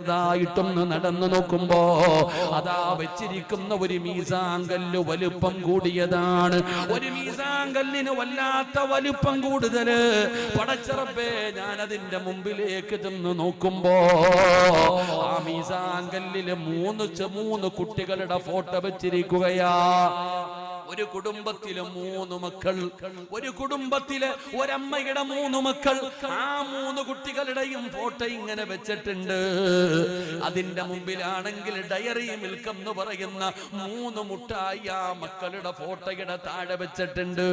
ായിട്ടൊന്ന് നടന്നു നോക്കുമ്പോ അതാ വെച്ചിരിക്കുന്ന ഒരു മീസാങ്കല്ല് വലുപ്പം കൂടിയതാണ്. ഒരു മീസാങ്കല്ലിന് വല്ലാത്ത വലുപ്പം കൂടുതൽ പടച്ചറപ്പേ ഞാൻ അതിന്റെ മുമ്പിലേക്ക് ചെന്ന് നോക്കുമ്പോ ആ മീസാങ്കല്ലിൽ മൂന്ന് മൂന്ന് കുട്ടികളുടെ ഫോട്ടോ വെച്ചിരിക്കുകയാ. ഒരു കുടുംബത്തിലെ മൂന്ന് മക്കൾ ഒരു കുടുംബത്തിലെ ഒരമ്മയുടെ മൂന്ന് മക്കൾ ആ മൂന്ന് കുട്ടികളുടെയും ഫോട്ടോ ഇങ്ങനെ വെച്ചിട്ടുണ്ട്. അതിന്റെ മുമ്പിലാണെങ്കിൽ ഡയറി മിൽക്ക് എന്ന് പറയുന്ന മൂന്ന് മുട്ടായി ആ മക്കളുടെ ഫോട്ടോയുടെ താഴെ വെച്ചിട്ടുണ്ട്.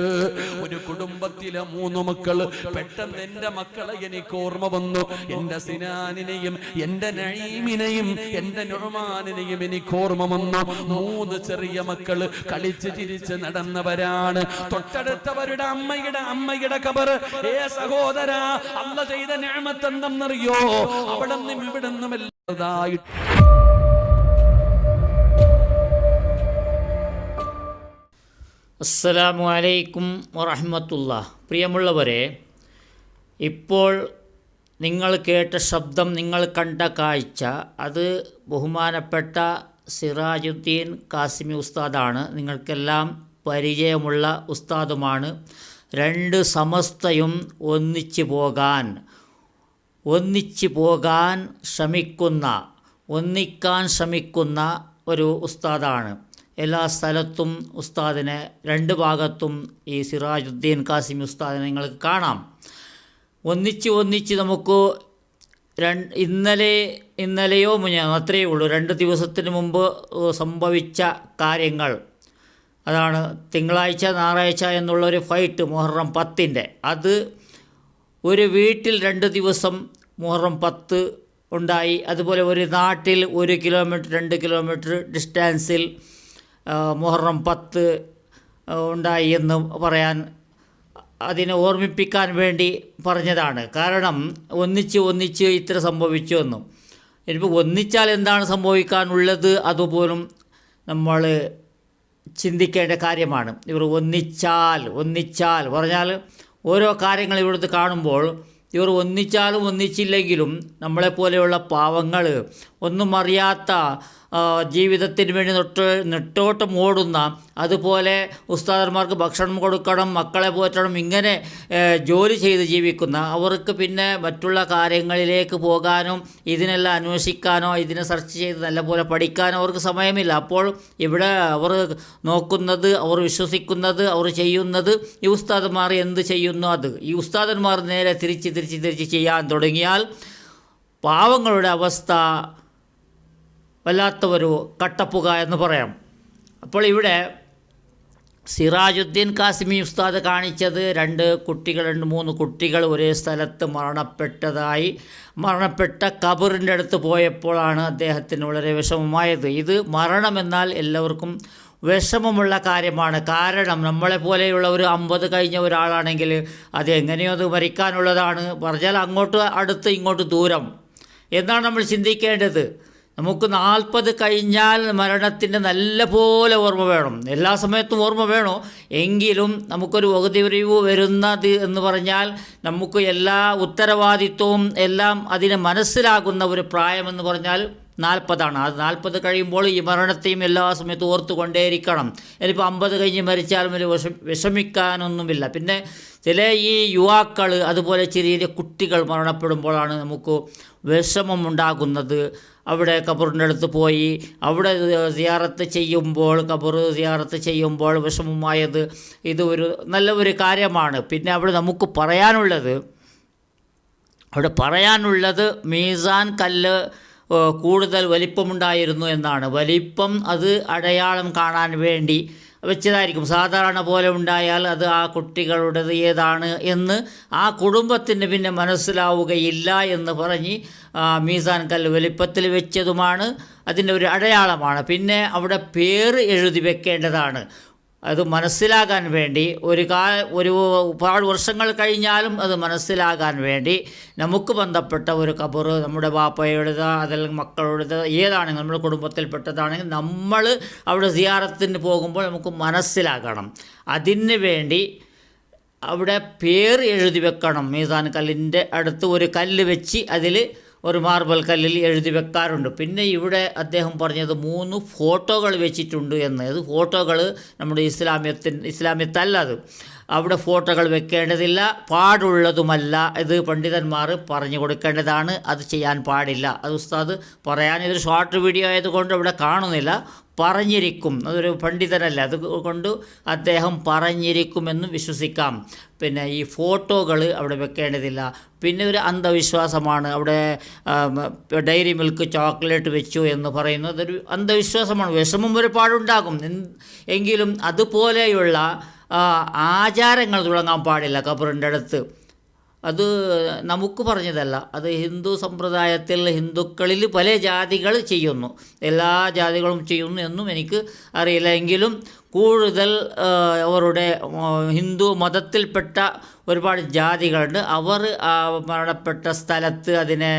ഒരു കുടുംബത്തിലെ മൂന്ന് മക്കൾ പെട്ടെന്ന് എന്റെ മക്കളെ എനിക്ക് ഓർമ്മ വന്നു. എന്റെ സിനാനിനെയും എന്റെ നഴീമിനെയും എന്റെ നുഴമാനിനെയും എനിക്ക് ഓർമ്മ വന്നു. മൂന്ന് ചെറിയ മക്കൾ കളിച്ച് ചിരിച്ച് നടന്നവരാണ്. തൊട്ടടുത്തവരുടെ അമ്മയുടെ അമ്മയുടെ കബർ. ഏ സഹോദര അല്ല ചെയ്ത ഞാമത്തെന്തെന്നറിയോ അവിടെ നിന്നും ഇവിടെ നിന്നും അസ്സലാമു അലൈക്കും വറഹമത്തുള്ള. പ്രിയമുള്ളവരെ ഇപ്പോൾ നിങ്ങൾ കേട്ട ശബ്ദം നിങ്ങൾ കണ്ട കാഴ്ച അത് ബഹുമാനപ്പെട്ട സിറാജുദ്ദീൻ കാസിമി ഉസ്താദാണ്. നിങ്ങൾക്കെല്ലാം പരിചയമുള്ള ഉസ്താദുമാണ്. രണ്ട് സമസ്തയും ഒന്നിച്ചു പോകാൻ ഒന്നിച്ചു പോകാൻ ശ്രമിക്കുന്ന ഒന്നിക്കാൻ ശ്രമിക്കുന്ന ഒരു ഉസ്താദാണ്. എല്ലാ സ്ഥലത്തും ഉസ്താദിനെ രണ്ട് ഭാഗത്തും ഈ സിറാജുദ്ദീൻ കാസിമി ഉസ്താദിനെ നിങ്ങൾക്ക് കാണാം. ഒന്നിച്ച് ഒന്നിച്ച് നമുക്ക് ഇന്നലെ ഇന്നലെയോ അത്രയേ ഉള്ളൂ. രണ്ട് ദിവസത്തിന് മുമ്പ് സംഭവിച്ച കാര്യങ്ങൾ. അതാണ് തിങ്കളാഴ്ച ഞായറാഴ്ച എന്നുള്ള ഒരു ഫൈറ്റ് മുഹറം പത്തിന്റെ അത് ഒരു വീട്ടിൽ രണ്ട് ദിവസം മുഹറം പത്ത് ഉണ്ടായി. അതുപോലെ ഒരു നാട്ടിൽ ഒരു കിലോമീറ്റർ രണ്ട് കിലോമീറ്റർ ഡിസ്റ്റൻസിൽ മുഹറം പത്ത് ഉണ്ടായി എന്ന് പറയാൻ അതിനെ ഓർമ്മിപ്പിക്കാൻ വേണ്ടി പറഞ്ഞതാണ്. കാരണം ഒന്നിച്ച് ഒന്നിച്ച് ഇത്ര സംഭവിച്ചു എന്നും. ഇനിയിപ്പോൾ ഒന്നിച്ചാൽ എന്താണ് സംഭവിക്കാനുള്ളത്? അതുപോലും നമ്മൾ ചിന്തിക്കേണ്ട കാര്യമാണ്. ഇവർ ഒന്നിച്ചാൽ ഒന്നിച്ചാൽ. പറഞ്ഞാൽ ഓരോ കാര്യങ്ങൾ ഇവിടുത്തെ കാണുമ്പോൾ ഇവർ ഒന്നിച്ചാലും ഒന്നിച്ചില്ലെങ്കിലും നമ്മളെപ്പോലെയുള്ള പാവങ്ങൾ ഒന്നും അറിയാത്ത ജീവിതത്തിന് വേണ്ടി നൊട്ട് നെട്ടോട്ടം ഓടുന്ന അതുപോലെ ഉസ്താദന്മാർക്ക് ഭക്ഷണം കൊടുക്കണം മക്കളെ പോറ്റണം ഇങ്ങനെ ജോലി ചെയ്ത് ജീവിക്കുന്ന അവർക്ക് പിന്നെ മറ്റുള്ള കാര്യങ്ങളിലേക്ക് പോകാനും ഇതിനെല്ലാം അന്വേഷിക്കാനോ ഇതിനെ സെർച്ച് ചെയ്ത് നല്ലപോലെ പഠിക്കാനോ അവർക്ക് സമയമില്ല. അപ്പോൾ ഇവിടെ അവർ നോക്കുന്നത് അവർ വിശ്വസിക്കുന്നത് അവർ ചെയ്യുന്നത് ഈ ഉസ്താദന്മാർ എന്ത് ചെയ്യുന്നു അത്. ഈ ഉസ്താദന്മാർ നേരെ തിരിച്ച് തിരിച്ച് തിരിച്ച് ചെയ്യാൻ തുടങ്ങിയാൽ പാവങ്ങളുടെ അവസ്ഥ വല്ലാത്ത ഒരു കട്ടപ്പുക എന്ന് പറയാം. അപ്പോൾ ഇവിടെ സിറാജുദ്ദീൻ കാസിമി ഉസ്താദ് കാണിച്ചത് രണ്ട് കുട്ടികൾ രണ്ട് മൂന്ന് കുട്ടികൾ ഒരേ സ്ഥലത്ത് മരണപ്പെട്ടതായി. മരണപ്പെട്ട കബറിന്റെ അടുത്ത് പോയപ്പോഴാണ് അദ്ദേഹത്തിന് വളരെ വിഷമമായത്. ഇത് മരണമെന്നാൽ എല്ലാവർക്കും വിഷമമുള്ള കാര്യമാണ്. കാരണം നമ്മളെ പോലെയുള്ള ഒരു അമ്പത് കഴിഞ്ഞ ഒരാളാണെങ്കിൽ അത് എങ്ങനെയോ അത് മരിക്കാനുള്ളതാണ്. പറഞ്ഞാൽ അങ്ങോട്ട് അടുത്ത് ഇങ്ങോട്ട് ദൂരം. എന്നാണ് നമ്മൾ ചിന്തിക്കേണ്ടത്. നമുക്ക് നാൽപ്പത് കഴിഞ്ഞാൽ മരണത്തിന്റെ നല്ല പോലെ ഓർമ്മ വേണം. എല്ലാ സമയത്തും ഓർമ്മ വേണോ? എങ്കിലും നമുക്കൊരു വകുതി വകുതിരിവ് വരുന്നത് എന്ന് പറഞ്ഞാൽ നമുക്ക് എല്ലാ ഉത്തരവാദിത്വവും എല്ലാം അതിനെ മനസ്സിലാകുന്ന ഒരു പ്രായമെന്ന് പറഞ്ഞാൽ നാൽപ്പതാണ്. അത് നാൽപ്പത് കഴിയുമ്പോൾ ഈ മരണത്തെയും എല്ലാ സമയത്തും ഓർത്തുകൊണ്ടേയിരിക്കണം. ഇനിയിപ്പോൾ അമ്പത് കഴിഞ്ഞ് മരിച്ചാലും ഒരു വിഷ വിഷമിക്കാനൊന്നുമില്ല. പിന്നെ ചില ഈ യുവാക്കൾ അതുപോലെ ചെറിയ കുട്ടികൾ മരണപ്പെടുമ്പോഴാണ് നമുക്ക് വിഷമമുണ്ടാകുന്നത്. അവിടെ കബറിന്റെ അടുത്ത് പോയി. അവിടെ സിയാറത്ത് ചെയ്യുമ്പോൾ കബർ സിയാറത്ത് ചെയ്യുമ്പോൾ വിഷമമായത് ഇത് ഒരു നല്ല ഒരു കാര്യമാണ്. പിന്നെ അവിടെ നമുക്ക് പറയാനുള്ളത് അവിടെ പറയാനുള്ളത് മീസാൻ കല്ല് കൂടുതൽ വലിപ്പമുണ്ടായിരുന്നു എന്നാണ്. വലിപ്പം അത് അടയാളം കാണാൻ വേണ്ടി വെച്ചതായിരിക്കും. സാധാരണ പോലെ ഉണ്ടായാൽ അത് ആ കുട്ടികളുടേത് ഏതാണ് എന്ന് ആ കുടുംബത്തിന് പിന്നെ മനസ്സിലാവുകയില്ല എന്ന് പറഞ്ഞ് മീസാൻ കല്ല് വലിപ്പത്തിൽ വെച്ചതുമാണ്. അതിന്റെ ഒരു അടയാളമാണ്. പിന്നെ അവിടെ പേര് എഴുതി വെക്കേണ്ടതാണ്. അത് മനസ്സിലാകാൻ വേണ്ടി ഒരു കാ ഒരു ഒരുപാട് വർഷങ്ങൾ കഴിഞ്ഞാലും അത് മനസ്സിലാകാൻ വേണ്ടി നമുക്ക് ബന്ധപ്പെട്ട ഒരു കബറ് നമ്മുടെ വാപ്പയുടേത് അതല്ലെങ്കിൽ മക്കളുടേത് ഏതാണെങ്കിൽ നമ്മുടെ കുടുംബത്തിൽപ്പെട്ടതാണെങ്കിൽ നമ്മൾ അവിടെ സിയാറത്തിന് പോകുമ്പോൾ നമുക്ക് മനസ്സിലാക്കണം അതിന് വേണ്ടി അവിടെ പേര് എഴുതി വെക്കണം. മീസാൻ കല്ലിന്റെ അടുത്ത് ഒരു കല്ല് വെച്ച് അതിൽ ഒരു മാർബിൾ കല്ലിൽ എഴുതി വെക്കാറുണ്ട്. പിന്നെ ഇവിടെ അദ്ദേഹം പറഞ്ഞത് മൂന്ന് ഫോട്ടോകൾ വെച്ചിട്ടുണ്ട് എന്ന്. അത് ഫോട്ടോകൾ നമ്മുടെ ഇസ്ലാമ്യത്തിൻ ഇസ്ലാമ്യത്തല്ല അത്. അവിടെ ഫോട്ടോകൾ വെക്കേണ്ടതില്ല പാടുള്ളതുമല്ല ഇത് പണ്ഡിതന്മാർ പറഞ്ഞു കൊടുക്കേണ്ടതാണ്. അത് ചെയ്യാൻ പാടില്ല. അത് ഉസ്താദ് പറയാൻ ഇതൊരു ഷോർട്ട് വീഡിയോ ആയതുകൊണ്ട് ഇവിടെ കാണുന്നില്ല. പറഞ്ഞിരിക്കും. അതൊരു പണ്ഡിതനല്ല. അതുകൊണ്ട് അദ്ദേഹം പറഞ്ഞിരിക്കുമെന്നും വിശ്വസിക്കാം. പിന്നെ ഈ ഫോട്ടോകൾ അവിടെ വെക്കേണ്ടതില്ല. പിന്നെ ഒരു അന്ധവിശ്വാസമാണ്. അവിടെ ഡയറി മിൽക്ക് ചോക്ലേറ്റ് വെച്ചു എന്ന് പറയുന്നത് അതൊരു അന്ധവിശ്വാസമാണ്. വിഷമം ഒരുപാടുണ്ടാകും. എങ്കിലും അതുപോലെയുള്ള ആചാരങ്ങൾ തുടങ്ങാൻ പാടില്ല. ഖബറിന്റെ അടുത്ത്. അത് നമുക്ക് പറഞ്ഞതല്ല. അത് ഹിന്ദു സമ്പ്രദായത്തിൽ ഹിന്ദുക്കളിൽ പല ജാതികൾ ചെയ്യുന്നു. എല്ലാ ജാതികളും ചെയ്യുന്നു എന്നും എനിക്ക് അറിയില്ല. എങ്കിലും കൂടുതൽ അവരുടെ ഹിന്ദു മതത്തിൽപ്പെട്ട ഒരുപാട് ജാതികളുണ്ട്. അവർ മരണപ്പെട്ട സ്ഥലത്ത് അതിനെ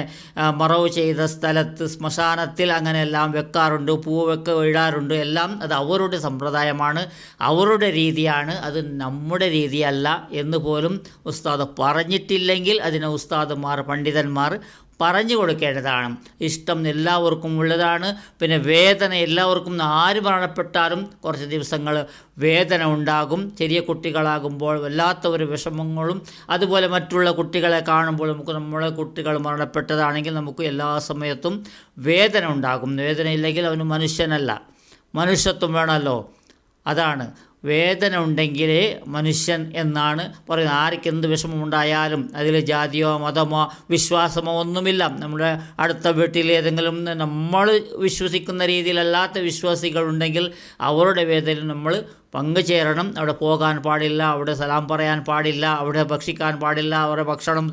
മറവ് ചെയ്ത സ്ഥലത്ത് ശ്മശാനത്തിൽ അങ്ങനെയെല്ലാം വെക്കാറുണ്ട് പൂവൊക്കെ ഇടാറുണ്ട്. എല്ലാം അത് അവരുടെ സമ്പ്രദായമാണ്. അവരുടെ രീതിയാണ്. അത് നമ്മുടെ രീതിയല്ല എന്ന് പോലും ഉസ്താദ് പറഞ്ഞിട്ടില്ലെങ്കിൽ അതിനെ ഉസ്താദുമാർ പണ്ഡിതന്മാർ പറഞ്ഞു കൊടുക്കേണ്ടതാണ്. ഇഷ്ടം എല്ലാവർക്കും ഉള്ളതാണ്. പിന്നെ വേദന എല്ലാവർക്കും ആര് മരണപ്പെട്ടാലും കുറച്ച് ദിവസങ്ങൾ വേദന ഉണ്ടാകും. ചെറിയ കുട്ടികളാകുമ്പോൾ വല്ലാത്ത ഒരു വിഷമങ്ങളും അതുപോലെ മറ്റുള്ള കുട്ടികളെ കാണുമ്പോൾ നമുക്ക് നമ്മളെ കുട്ടികൾ മരണപ്പെട്ടതാണെങ്കിൽ നമുക്ക് എല്ലാ സമയത്തും വേദന ഉണ്ടാകും. വേദനയില്ലെങ്കിൽ അവന് മനുഷ്യനല്ല. മനുഷ്യത്വം വേണമല്ലോ. അതാണ്. വേദന ഉണ്ടെങ്കിലേ മനുഷ്യൻ എന്നാണ് പറയുന്നത്. ആർക്ക് എന്ത് വിഷമമുണ്ടായാലും അതിൽ ജാതിയോ മതമോ വിശ്വാസമോ ഒന്നുമില്ല. നമ്മുടെ അടുത്ത വീട്ടിൽ ഏതെങ്കിലും നമ്മൾ വിശ്വസിക്കുന്ന രീതിയിലല്ലാത്ത വിശ്വാസികളുണ്ടെങ്കിൽ അവരുടെ വേദന നമ്മൾ പങ്കുചേരണം. അവിടെ പോകാൻ പാടില്ല അവിടെ സലാം പറയാൻ പാടില്ല അവിടെ ഭക്ഷിക്കാൻ പാടില്ല അവരുടെ ഭക്ഷണം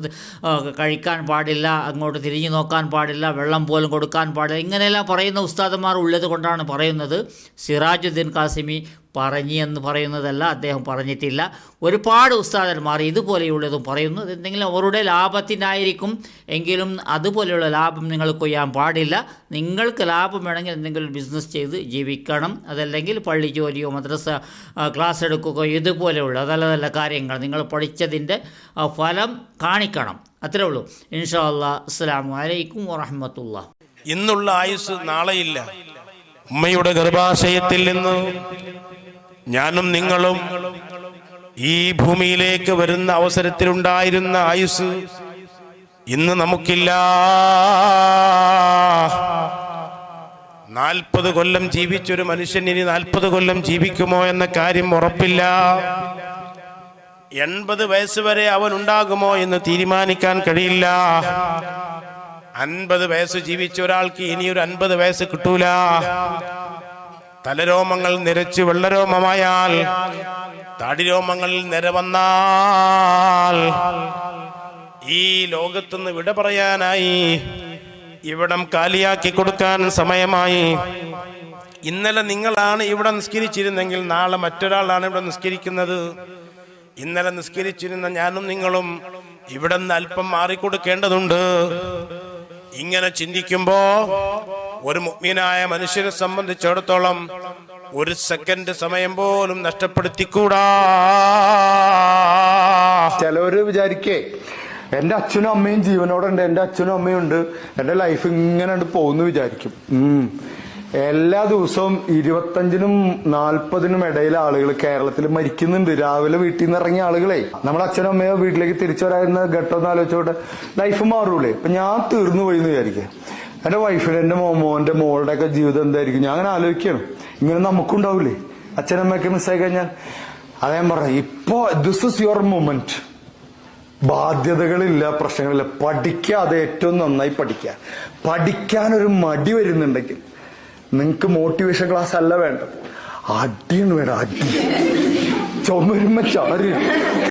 കഴിക്കാൻ പാടില്ല അങ്ങോട്ട് തിരിഞ്ഞു നോക്കാൻ പാടില്ല വെള്ളം പോലും കൊടുക്കാൻ പാടില്ല. ഇങ്ങനെയെല്ലാം പറയുന്ന ഉസ്താദന്മാർ ഉള്ളത് കൊണ്ടാണ് പറയുന്നത്. സിറാജുദ്ദീൻ കാസിമി പറഞ്ഞു എന്ന് പറയുന്നതല്ല അദ്ദേഹം പറഞ്ഞിട്ടില്ല. ഒരുപാട് ഉസ്താദന്മാർ ഇതുപോലെയുള്ളതും പറയുന്നു. എന്തെങ്കിലും അവരുടെ ലാഭത്തിനായിരിക്കും എങ്കിലും അതുപോലെയുള്ള ലാഭം നിങ്ങൾ കൊയ്യാൻ പാടില്ല. നിങ്ങൾക്ക് ലാഭം വേണമെങ്കിൽ എന്തെങ്കിലും ബിസിനസ് ചെയ്ത് ജീവിക്കണം. അതല്ലെങ്കിൽ പള്ളി ജോലിയോ മദ്രസ ക്ലാസ് എടുക്കുകയോ ഇതുപോലെയുള്ള നല്ല നല്ല കാര്യങ്ങൾ നിങ്ങൾ പഠിച്ചതിന്റെ ഫലം കാണിക്കണം. അത്രേ ഉള്ളൂ. ഇൻഷാ അല്ലാ അസ്സാം വലൈക്കും വറഹമത്തുള്ള ഇന്നുള്ള ആയുസ് നാളെയില്ല. ഉമ്മയുടെ ഗർഭാശയത്തിൽ നിന്ന് ഞാനും നിങ്ങളും ഈ ഭൂമിയിലേക്ക് വരുന്ന അവസരത്തിലുണ്ടായിരുന്ന ആയുസ് ഇന്ന് നമുക്കില്ല. നാൽപ്പത് കൊല്ലം ജീവിച്ചൊരു മനുഷ്യൻ ഇനി നാൽപ്പത് കൊല്ലം ജീവിക്കുമോ എന്ന കാര്യം ഉറപ്പില്ല. എൺപത് വയസ്സ് വരെ അവൻ ഉണ്ടാകുമോ എന്ന് തീരുമാനിക്കാൻ കഴിയില്ല. അൻപത് വയസ്സ് ജീവിച്ച ഒരാൾക്ക് ഇനിയൊരു അൻപത് വയസ്സ് കിട്ടൂല. തലരോമങ്ങൾ നിരച്ച് വെള്ളരോമമായാൽ താടിരോമങ്ങളിൽ നിരവന്നാൽ ഈ ലോകത്തുനിന്ന് വിട പറയാനായി ഇവിടം കാലിയാക്കി കൊടുക്കാൻ സമയമായി. ഇന്നലെ നിങ്ങളാണ് ഇവിടെ നിസ്കരിച്ചിരുന്നെങ്കിൽ നാളെ മറ്റൊരാളാണ് ഇവിടെ നിസ്കരിക്കുന്നത്. ഇന്നലെ നിസ്കരിച്ചിരുന്ന ഞാനും നിങ്ങളും ഇവിടെ നിന്ന് അല്പം മാറിക്കൊടുക്കേണ്ടതുണ്ട്. ഇങ്ങനെ ചിന്തിക്കുമ്പോ ഒരു മുഗ്മീനായ മനുഷ്യനെ സംബന്ധിച്ചിടത്തോളം ഒരു സെക്കൻഡ് സമയം പോലും നഷ്ടപ്പെടുത്തിക്കൂടാ. ചിലവര് വിചാരിക്കേ എന്റെ അച്ഛനും അമ്മയും ജീവനോടുണ്ട് എന്റെ അച്ഛനും അമ്മയും ഉണ്ട്. എന്റെ ലൈഫ് ഇങ്ങനെ പോകുന്നു വിചാരിക്കും. എല്ലാ ദിവസവും ഇരുപത്തഞ്ചിനും നാൽപ്പതിനും ഇടയിൽ ആളുകൾ കേരളത്തിൽ മരിക്കുന്നുണ്ട്. രാവിലെ വീട്ടിൽ നിന്ന് ഇറങ്ങിയ ആളുകളെ. നമ്മുടെ അച്ഛനും അമ്മയോ വീട്ടിലേക്ക് തിരിച്ചു വരാവുന്ന ഘട്ടം ആലോചിച്ചോട്ടെ. ലൈഫ് മാറൂലേ. അപ്പൊ ഞാൻ തീർന്നു പോയി എന്ന് വിചാരിക്കുക. എന്റെ വൈഫിന് എന്റെ മോമോന്റെ മോളുടെ ഒക്കെ ജീവിതം എന്തായിരിക്കും? ഞാൻ അങ്ങനെ ആലോചിക്കണം ഇങ്ങനെ നമുക്കുണ്ടാവൂലേ അച്ഛനമ്മയൊക്കെ മിസ്സായി കഴിഞ്ഞാൽ. അതേ പറഞ്ഞു. ഇപ്പോ ദിസ് ഇസ് യുവർ മൊമെന്റ് ബാധ്യതകളില്ല പ്രശ്നങ്ങളില്ല. പഠിക്കാതെ ഏറ്റവും നന്നായി പഠിക്കുക. പഠിക്കാനൊരു മടി വരുന്നുണ്ടെങ്കിൽ നിങ്ങൾക്ക് മോട്ടിവേഷൻ ക്ലാസ് അല്ല വേണ്ടത്. അടിയാണ് വേണ്ട അടി ചുമരുമ്പ ചാരി